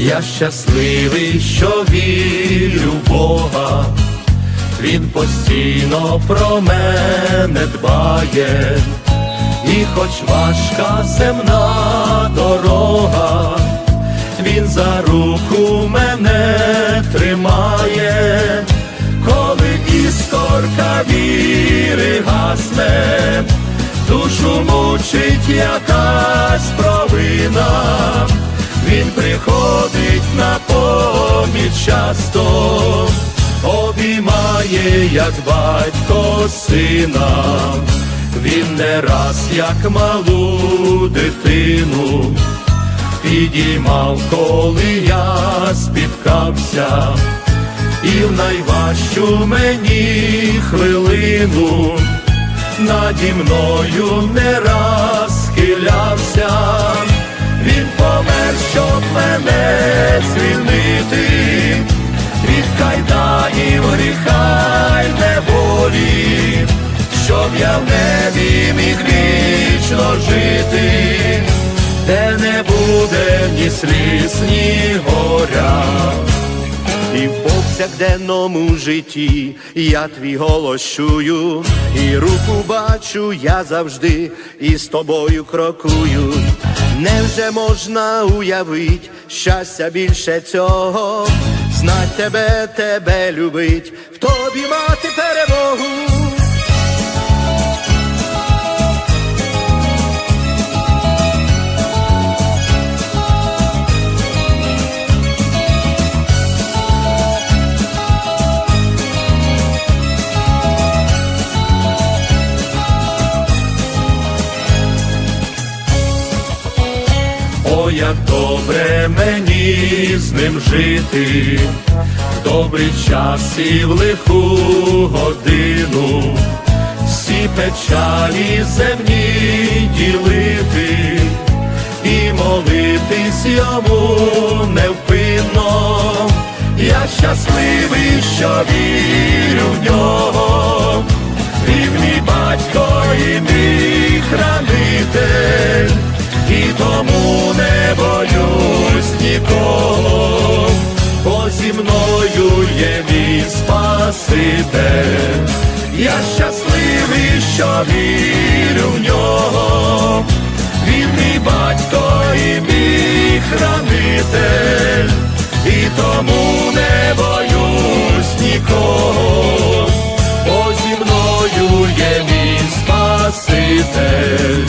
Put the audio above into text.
Я щасливий, що вірю Бога, Він постійно про мене дбає, і хоч важка земна дорога, Він за руку мене тримає, коли іскорка віри гасне, душу мучить якась провина. Приходить на поміч часто, обіймає, як батько сина, він не раз, як малу дитину, підіймав, коли я спіткався, і в найважчу мені хвилину наді мною не раз схилявся. Помер, щоб мене звільнити від кайданів гріха й неволі, щоб я в небі міг вічно жити, де не буде ні сліз, ні горя. І в повсякденному житті я твій голос чую, і руку бачу я завжди, і з тобою крокую. Невже можна уявить щастя більше цього? Знать тебе, тебе любить, в тобі мати перемогу. Як добре мені з ним жити, в добрий час і в лиху годину, всі печалі земні ділити і молитись йому невпинно. Я щасливий, що вірю в нього, він мій батько і мій хранитель. І тому Спаситель. Я щасливий, що вірю в нього, він мій батько і мій хранитель, і тому не боюсь нікого, бо зі мною є мій Спаситель.